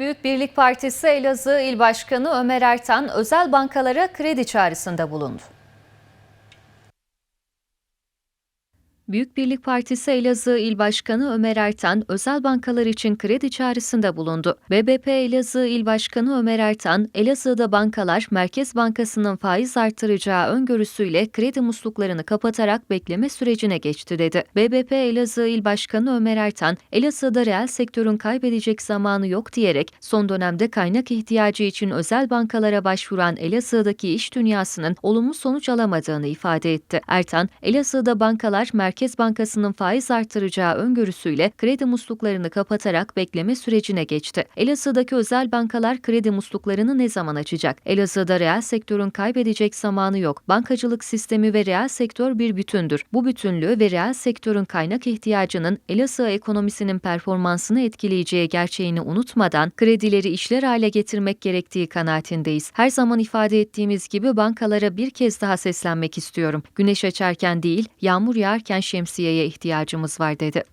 Büyük Birlik Partisi Elazığ İl Başkanı Ömer Ertan özel bankalara kredi çağrısında bulundu. Büyük Birlik Partisi Elazığ İl Başkanı Ömer Ertan, özel bankalar için kredi çağrısında bulundu. BBP Elazığ İl Başkanı Ömer Ertan, Elazığ'da bankalar Merkez Bankası'nın faiz artıracağı öngörüsüyle kredi musluklarını kapatarak bekleme sürecine geçti dedi. BBP Elazığ İl Başkanı Ömer Ertan, Elazığ'da reel sektörün kaybedecek zamanı yok diyerek son dönemde kaynak ihtiyacı için özel bankalara başvuran Elazığ'daki iş dünyasının olumlu sonuç alamadığını ifade etti. Ertan, Elazığ'da bankalar Merkez Bankası'nın faiz artıracağı öngörüsüyle kredi musluklarını kapatarak bekleme sürecine geçti. Elazığ'daki özel bankalar kredi musluklarını ne zaman açacak? Elazığ'da reel sektörün kaybedecek zamanı yok. Bankacılık sistemi ve reel sektör bir bütündür. Bu bütünlüğü ve reel sektörün kaynak ihtiyacının Elazığ ekonomisinin performansını etkileyeceği gerçeğini unutmadan kredileri işler hale getirmek gerektiği kanaatindeyiz. Her zaman ifade ettiğimiz gibi bankalara bir kez daha seslenmek istiyorum. Güneş açarken değil, yağmur yağarken şemsiyeye ihtiyacımız var dedi.